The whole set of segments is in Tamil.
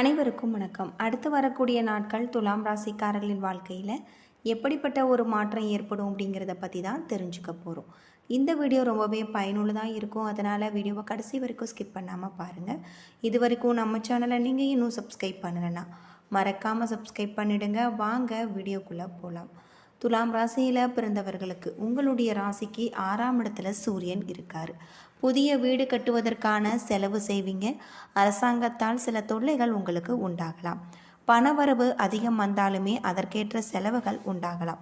அனைவருக்கும் வணக்கம். அடுத்து வரக்கூடிய நாட்கள் துலாம் ராசிக்காரர்களின் வாழ்க்கையில் எப்படிப்பட்ட ஒரு மாற்றம் ஏற்படும் அப்படிங்கிறத பற்றி தான் தெரிஞ்சுக்க போகிறோம் இந்த வீடியோ ரொம்பவே பயனுள்ளதாக இருக்கும். அதனால் வீடியோவை கடைசி வரைக்கும் ஸ்கிப் பண்ணாமல் பாருங்கள் இது வரைக்கும் நம்ம சேனலை நீங்கள் இன்னும் சப்ஸ்கிரைப் பண்ணலைன்னா மறக்காமல் சப்ஸ்கிரைப் பண்ணிடுங்க. வாங்க வீடியோக்குள்ளே போகலாம் துலாம் ராசியில் பிறந்தவர்களுக்கு உங்களுடைய ராசிக்கு ஆறாம் இடத்துல சூரியன் இருக்கார். புதிய வீடு கட்டுவதற்கான செலவு செய்வீங்க. அரசாங்கத்தால் சில தொல்லைகள் உங்களுக்கு உண்டாகலாம். பணவரவு அதிகம் வந்தாலுமே அதற்கேற்ற செலவுகள் உண்டாகலாம்.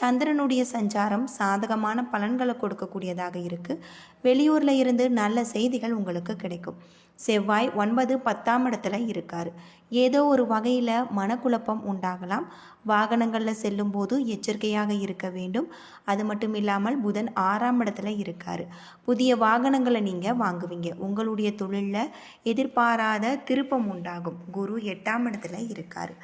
சந்திரனுடைய சஞ்சாரம் சாதகமான பலன்களை கொடுக்கக்கூடியதாக இருக்குது வெளியூரில் இருந்து நல்ல செய்திகள் உங்களுக்கு கிடைக்கும். செவ்வாய் ஒன்பது பத்தாம் இடத்துல இருக்கார். ஏதோ ஒரு வகையில் மனக்குழப்பம் உண்டாகலாம். வாகனங்களில் செல்லும்போது எச்சரிக்கையாக இருக்க வேண்டும். அது மட்டும் இல்லாமல் புதன் ஆறாம் இடத்துல இருக்கார். புதிய வாகனங்களை நீங்கள் வாங்குவீங்க. உங்களுடைய தொழிலில் எதிர்பாராத திருப்பம் உண்டாகும். குரு எட்டாம் இடத்துல இருக்கார்.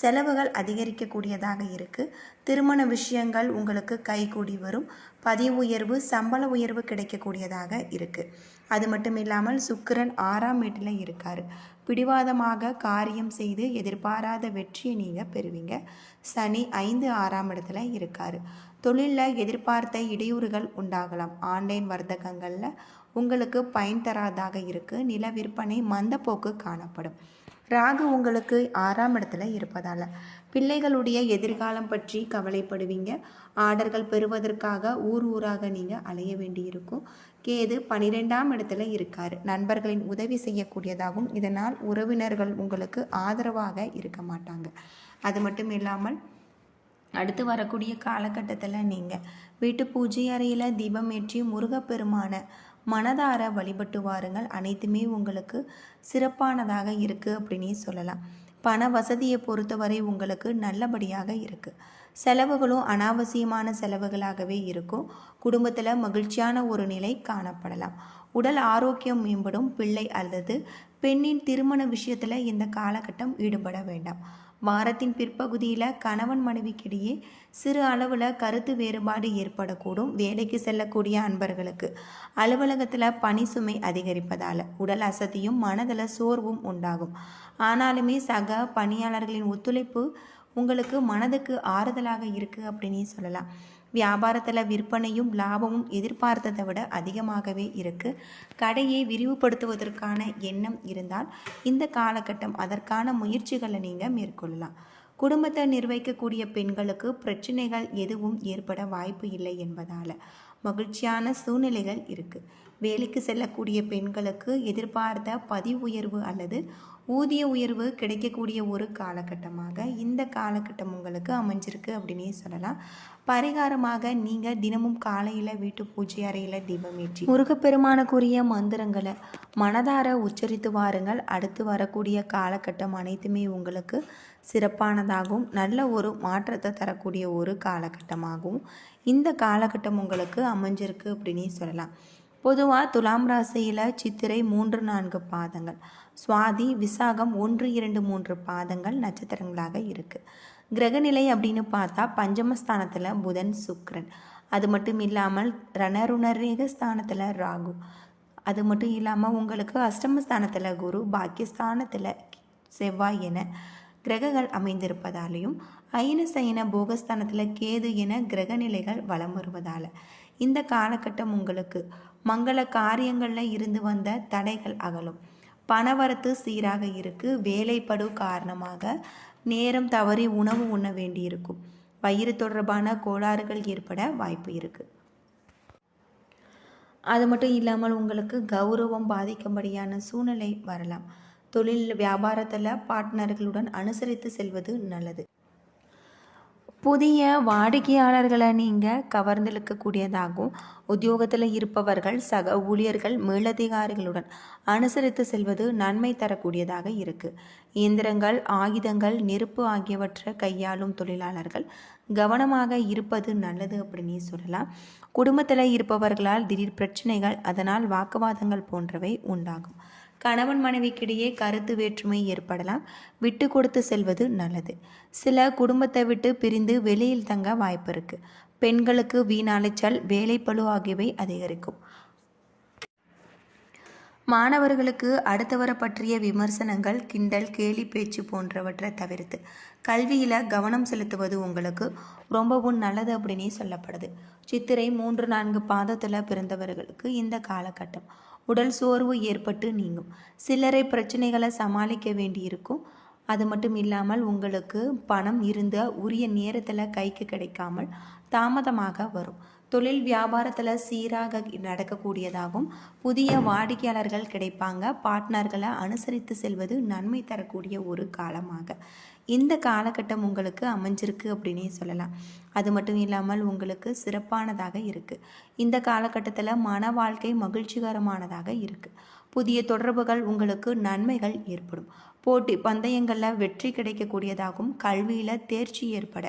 செலவுகள் அதிகரிக்கக்கூடியதாக இருக்குது திருமண விஷயங்கள் உங்களுக்கு கைகூடி வரும். பதிவு உயர்வு சம்பள உயர்வு கிடைக்கக்கூடியதாக இருக்குது அது மட்டும் இல்லாமல் சுக்கிரன் ஆறாம் வீட்டில் இருக்கார். பிடிவாதமாக காரியம் செய்து எதிர்பாராத வெற்றியை நீங்கள் பெறுவீங்க. சனி ஐந்து ஆறாம் இடத்துல இருக்கார். தொழிலில் எதிர்பார்த்த இடையூறுகள் உண்டாகலாம். ஆன்லைன் வர்த்தகங்களில் உங்களுக்கு பயன் தராதாக இருக்குது நில விற்பனை மந்தப்போக்கு காணப்படும். ராகு உங்களுக்கு ஆறாம் இடத்துல இருப்பதால் பிள்ளைகளுடைய எதிர்காலம் பற்றி கவலைப்படுவீங்க. ஆர்டர்கள் பெறுவதற்காக ஊர் ஊராக நீங்கள் அலைய வேண்டியிருக்கும். கேது பனிரெண்டாம் இடத்துல இருக்கார். நண்பர்களின் உதவி செய்யக்கூடியதாகவும் இதனால் உறவினர்கள் உங்களுக்கு ஆதரவாக இருக்க மாட்டாங்க. அது மட்டும் இல்லாமல் அடுத்து வரக்கூடிய காலகட்டத்தில் நீங்கள் வீட்டு பூஜை அறையில் தீபம் ஏற்றி முருகப்பெருமான மனதார வழிபட்டு வாருங்கள். அனைத்துமே உங்களுக்கு சிறப்பானதாக இருக்குது அப்படின்னே சொல்லலாம். பண வசதியை பொறுத்தவரை உங்களுக்கு நல்லபடியாக இருக்குது செலவுகளும் அனாவசியமான செலவுகளாகவே இருக்கும். குடும்பத்தில் மகிழ்ச்சியான ஒரு நிலை காணப்படலாம். உடல் ஆரோக்கியம் மேம்படும் பிள்ளை அல்லது பெண்ணின் திருமண விஷயத்தில் இந்த காலகட்டம் ஈடுபட வேண்டாம். வாரத்தின் பிற்பகுதியில் கணவன் மனைவிக்கிடையே சிறு அளவில் கருத்து வேறுபாடு ஏற்படக்கூடும். வேலைக்கு செல்லக்கூடிய அன்பர்களுக்கு அலுவலகத்தில் பணி சுமை அதிகரிப்பதால் உடல் அசதியும் மனதில் சோர்வும் உண்டாகும். ஆனாலுமே சக பணியாளர்களின் ஒத்துழைப்பு உங்களுக்கு மனதுக்கு ஆறுதலாக இருக்குது அப்படின்னு சொல்லலாம். வியாபாரத்தில் விற்பனையும் லாபமும் எதிர்பார்த்ததை விட அதிகமாகவே இருக்குது கடையை விரிவுபடுத்துவதற்கான எண்ணம் இருந்தால் இந்த காலகட்டம் அதற்கான முயற்சிகளை நீங்கள் மேற்கொள்ளலாம். குடும்பத்தை நிர்வகிக்கக்கூடிய பெண்களுக்கு பிரச்சனைகள் எதுவும் ஏற்பட வாய்ப்பு இல்லை என்பதால் மகிழ்ச்சியான சூழ்நிலைகள் இருக்குது வேலைக்கு செல்லக்கூடிய பெண்களுக்கு எதிர்பார்த்த பதிவு உயர்வு அல்லது ஊதிய உயர்வு கிடைக்கக்கூடிய ஒரு காலகட்டமாக இந்த காலகட்டம் உங்களுக்கு அமைஞ்சிருக்கு அப்படின்னே சொல்லலாம். பரிகாரமாக நீங்கள் தினமும் காலையில் வீட்டு பூஜை அறையில் தீபம் ஏற்றி முருகப்பெருமானுக்குரிய மந்திரங்களை மனதார உச்சரித்து வாருங்கள். அடுத்து வரக்கூடிய காலகட்டம் அனைத்துமே உங்களுக்கு சிறப்பானதாகவும் நல்ல ஒரு மாற்றத்தை தரக்கூடிய ஒரு காலகட்டமாகவும் இந்த காலகட்டம் உங்களுக்கு அமைஞ்சிருக்கு அப்படின்னே சொல்லலாம். பொதுவாக துலாம் ராசியில் சித்திரை மூன்று நான்கு பாதங்கள். சுவாதி விசாகம் ஒன்று இரண்டு மூன்று பாதங்கள் நட்சத்திரங்களாக இருக்குது கிரகநிலை அப்படின்னு பார்த்தா பஞ்சமஸ்தானத்தில் புதன் சுக்ரன். அது மட்டும் இல்லாமல் ரணருணரேக ஸ்தானத்தில் ராகு. அது மட்டும் இல்லாமல் உங்களுக்கு அஷ்டமஸ்தானத்தில் குரு பாக்கியஸ்தானத்தில் செவ்வாய் என கிரகங்கள் அமைந்திருப்பதாலையும் ஐன சயன போகஸ்தானத்தில் கேது என கிரகநிலைகள் வலம் வருவதால். இந்த காலகட்டம் உங்களுக்கு மங்கள காரியங்களில் இருந்து வந்த தடைகள் அகலும். பணவரத்து சீராக இருக்கு. வேலைப்படு காரணமாக நேரம் தவறி உணவு உண்ண வேண்டியிருக்கும். வயிறு தொடர்பான கோளாறுகள் ஏற்பட வாய்ப்பு இருக்குது அது மட்டும் இல்லாமல் உங்களுக்கு கௌரவம் பாதிக்கும்படியான சூழ்நிலை வரலாம். தொழில் வியாபாரத்தில் பார்ட்னர்களுடன் அனுசரித்து செல்வது நல்லது. புதிய வாடிக்கையாளர்களை நீங்கள் கவர்ந்திழுக்கக்கூடியதாகவும் உத்தியோகத்தில் இருப்பவர்கள் சக ஊழியர்கள் மேலதிகாரிகளுடன் அனுசரித்து செல்வது நன்மை தரக்கூடியதாக இருக்குது இயந்திரங்கள் ஆயுதங்கள் நெருப்பு ஆகியவற்றை கையாளும் தொழிலாளர்கள் கவனமாக இருப்பது நல்லது அப்படின்னு சொல்லலாம். குடும்பத்தில் இருப்பவர்களால் திடீர் பிரச்சனைகள் அதனால் வாக்குவாதங்கள் போன்றவை உண்டாகும். கணவன் மனைவிக்கிடையே கருத்து வேற்றுமை ஏற்படலாம். விட்டு கொடுத்து செல்வது நல்லது. சில குடும்பத்தை விட்டு பிரிந்து வெளியில் தங்க வாய்ப்பு இருக்கு. பெண்களுக்கு வீண் வேலைப்பழு வேலைப்பளு ஆகியவை அதிகரிக்கும். மாணவர்களுக்கு அடுத்தவரை பற்றிய விமர்சனங்கள் கிண்டல் கேலி பேச்சு போன்றவற்றை தவிர்த்து. கல்வியில் கவனம் செலுத்துவது உங்களுக்கு ரொம்பவும் நல்லது அப்படின்னே சொல்லப்படுது. சித்திரை மூன்று நான்கு பாதத்தில் பிறந்தவர்களுக்கு இந்த காலகட்டம். உடல் சோர்வு ஏற்பட்டு நீங்கும். சில்லறை பிரச்சனைகளை சமாளிக்க வேண்டியிருக்கும். அது மட்டும் இல்லாமல் உங்களுக்கு பணம் இருந்த உரிய நேரத்தில் கைக்கு கிடைக்காமல் தாமதமாக வரும். தொழில் வியாபாரத்தில் சீராக நடக்கக்கூடியதாகும் புதிய வாடிக்கையாளர்கள் கிடைப்பாங்க. பார்ட்னர்களை அனுசரித்து செல்வது நன்மை தரக்கூடிய ஒரு காலமாக. இந்த காலகட்டம் உங்களுக்கு அமைஞ்சிருக்கு அப்படின்னே சொல்லலாம். அது மட்டும் இல்லாமல் உங்களுக்கு சிறப்பானதாக இருக்குது இந்த காலகட்டத்தில் மன வாழ்க்கை மகிழ்ச்சிகரமானதாக இருக்குது புதிய தொடர்புகள் உங்களுக்கு நன்மைகள் ஏற்படும். போட்டி பந்தயங்களில் வெற்றி கிடைக்கக்கூடியதாகவும் கல்வியில் தேர்ச்சி ஏற்பட.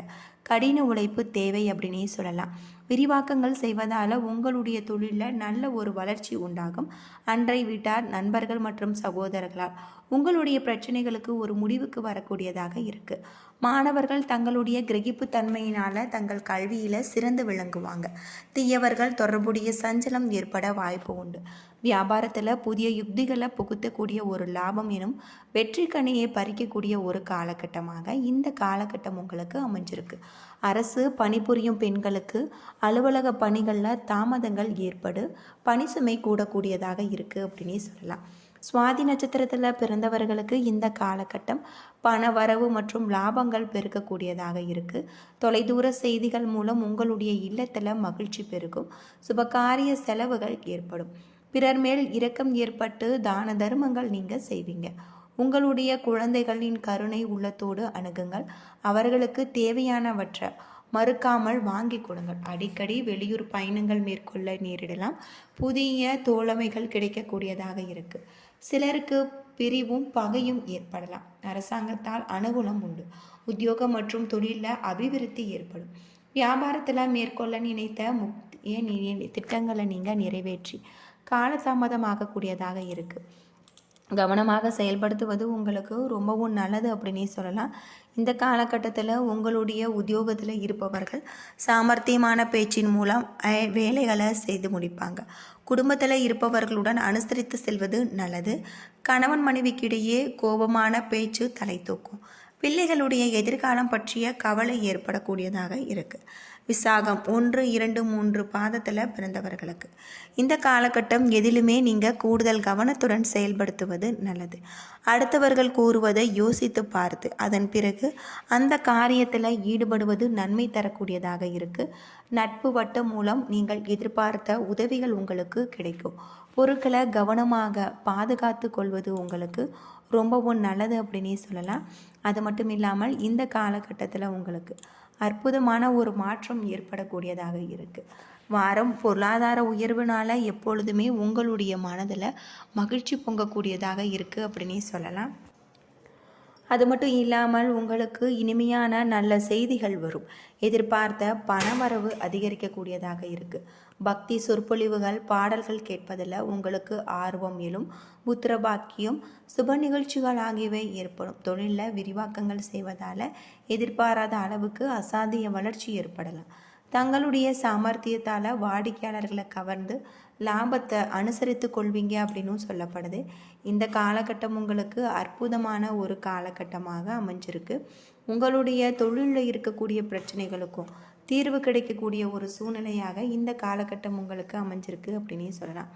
கடின உழைப்பு தேவை அப்படின்னே சொல்லலாம். விரிவாக்கங்கள் செய்வதால் உங்களுடைய தொழிலில் நல்ல ஒரு வளர்ச்சி உண்டாகும். அன்றை வீட்டார் நண்பர்கள் மற்றும் சகோதரர்களால் உங்களுடைய பிரச்சனைகளுக்கு ஒரு முடிவுக்கு வரக்கூடியதாக இருக்குது மாணவர்கள் தங்களுடைய கிரகிப்பு தன்மையினால் தங்கள் கல்வியில் சிறந்து விளங்குவாங்க. தீயவர்கள் தொடர்புடைய சஞ்சலம் ஏற்பட வாய்ப்பு உண்டு. வியாபாரத்தில் புதிய யுக்திகளை புகுத்தக்கூடிய ஒரு லாபம் எனும் வெற்றி கனியை பறிக்கக்கூடிய ஒரு காலகட்டமாக இந்த காலகட்டம் உங்களுக்கு அமைஞ்சிருக்கு. அரசு பணிபுரியும் பெண்களுக்கு அலுவலக பணிகளில் தாமதங்கள் ஏற்படு பணி சுமை கூடக்கூடியதாக இருக்குது அப்படின்னே சொல்லலாம். சுவாதி நட்சத்திரத்தில் பிறந்தவர்களுக்கு இந்த காலகட்டம் பண வரவு மற்றும் லாபங்கள் பெருக்கக்கூடியதாக இருக்குது தொலைதூர செய்திகள் மூலம் உங்களுடைய இல்லத்தில் மகிழ்ச்சி பெருகும். சுபகாரிய செலவுகள் ஏற்படும். பிறர் மேல் இரக்கம் ஏற்பட்டு தான தர்மங்கள் நீங்கள் செய்வீங்க. உங்களுடைய குழந்தைகளின் கருணை உள்ளத்தோடு அணுகுங்கள். அவர்களுக்கு தேவையானவற்றை மறுக்காமல் வாங்கி கொடுங்கள். அடிக்கடி வெளியூர் பயணங்கள் மேற்கொள்ள நேரிடலாம். புதிய தோழமைகள் கிடைக்கக்கூடியதாக இருக்குது சிலருக்கு பிரிவும் பகையும் ஏற்படலாம். அரசாங்கத்தால் அனுகூலம் உண்டு. உத்தியோகம் மற்றும் தொழிலில் அபிவிருத்தி ஏற்படும். வியாபாரத்தில் மேற்கொள்ள நினைத்த முக்கிய திட்டங்களை நீங்கள் நிறைவேற்றி காலதாமதமாகக்கூடியதாக இருக்குது கவனமாக செயல்படுத்துவது உங்களுக்கு ரொம்பவும் நல்லது அப்படின்னே சொல்லலாம். இந்த காலகட்டத்தில் உங்களுடைய உத்தியோகத்தில் இருப்பவர்கள் சாமர்த்தியமான பேச்சின் மூலம் வேலைகளை செய்து முடிப்பாங்க. குடும்பத்தில் இருப்பவர்களுடன் அனுசரித்து செல்வது நல்லது. கணவன் மனைவிக்கிடையே கோபமான பேச்சு தலை தூக்கும். பிள்ளைகளுடைய எதிர்காலம் பற்றிய கவலை ஏற்படக்கூடியதாக இருக்குது விசாகம் ஒன்று இரண்டு மூன்று பாதத்தில் பிறந்தவர்களுக்கு. இந்த காலகட்டம் எதிலுமே நீங்கள் கூடுதல் கவனத்துடன் செயல்படுத்துவது நல்லது. அடுத்தவர்கள் கூறுவதை யோசித்து பார்த்து அதன் பிறகு அந்த காரியத்தில் ஈடுபடுவது நன்மை தரக்கூடியதாக இருக்குது நட்பு வட்டம் மூலம் நீங்கள் எதிர்பார்த்த உதவிகள் உங்களுக்கு கிடைக்கும். பொருட்களை கவனமாக பாதுகாத்து கொள்வது உங்களுக்கு ரொம்பவும் நல்லது அப்படின்னே சொல்லலாம். அது மட்டும் இல்லாமல் இந்த காலகட்டத்தில் உங்களுக்கு அற்புதமான ஒரு மாற்றம் ஏற்படக்கூடியதாக இருக்குது வாரம் பொருளாதார உயர்வுனால எப்பொழுதுமே உங்களுடைய மனதில் மகிழ்ச்சி பொங்கக்கூடியதாக இருக்குது அப்படின்னே சொல்லலாம். அது மட்டும் இல்லாமல் உங்களுக்கு இனிமையான நல்ல செய்திகள் வரும். எதிர்பார்த்த பணவரவு அதிகரிக்கக்கூடியதாக இருக்குது பக்தி சொற்பொழிவுகள் பாடல்கள் கேட்பதில் உங்களுக்கு ஆர்வம் எழும். புத்திரபாக்கியம் சுப நிகழ்ச்சிகள் ஆகியவை ஏற்படும். தொழிலில் விரிவாக்கங்கள் செய்வதால் எதிர்பாராத அளவுக்கு அசாத்திய வளர்ச்சி ஏற்படலாம். தங்களுடைய சாமர்த்தியத்தால் வாடிக்கையாளர்களை கவர்ந்து லாபத்தை அனுசரித்து கொள்வீங்க அப்படின்னும் சொல்லப்படுது. இந்த காலகட்டம் உங்களுக்கு அற்புதமான ஒரு காலகட்டமாக அமைஞ்சிருக்கு. உங்களுடைய தொழிலில் இருக்கக்கூடிய பிரச்சனைகளுக்கும் தீர்வு கிடைக்கக்கூடிய ஒரு சூழ்நிலையாக இந்த காலகட்டம் உங்களுக்கு அமைஞ்சிருக்கு அப்படின்னே சொல்லலாம்.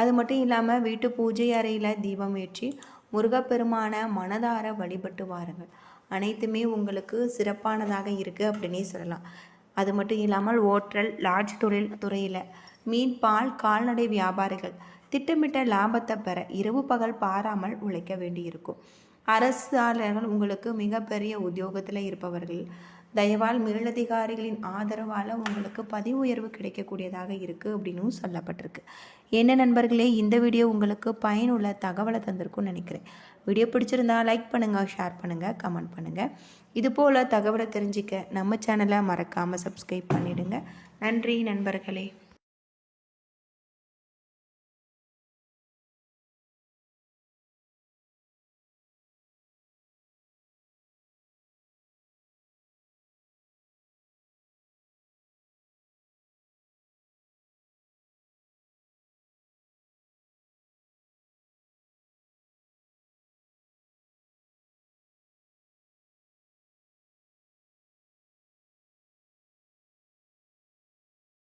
அது மட்டும் இல்லாமல் வீட்டு பூஜை அறையில் தீபம் ஏற்றி முருகப்பெருமான மனதார வழிபட்டு வாருங்கள். அனைத்துமே உங்களுக்கு சிறப்பானதாக இருக்குது அப்படின்னே சொல்லலாம். அது மட்டும் இல்லாமல் ஓட்டல் லாட்ஜ் தொழில் துறையில் மீன் பால் கால்நடை வியாபாரிகள் திட்டமிட்ட லாபத்தை பெற இரவு பகல் பாராமல் உழைக்க வேண்டியிருக்கும். அரசாளர்கள் உங்களுக்கு மிகப்பெரிய உத்தியோகத்தில் இருப்பவர்கள். தயவால் மேலதிகாரிகளின் ஆதரவால் உங்களுக்கு பதிவு உயர்வு கிடைக்கக்கூடியதாக இருக்குது அப்படின்னு சொல்லப்பட்டிருக்கு. என்ன நண்பர்களே இந்த வீடியோ உங்களுக்கு பயனுள்ள தகவலை தந்திருக்கும்னு நினைக்கிறேன். வீடியோ பிடிச்சிருந்தா லைக் பண்ணுங்கள் ஷேர் பண்ணுங்கள் கமெண்ட் பண்ணுங்கள் இது போல் தகவலை தெரிஞ்சிக்க நம்ம சேனலை மறக்காமல் சப்ஸ்கிரைப் பண்ணிவிடுங்க நன்றி நண்பர்களே.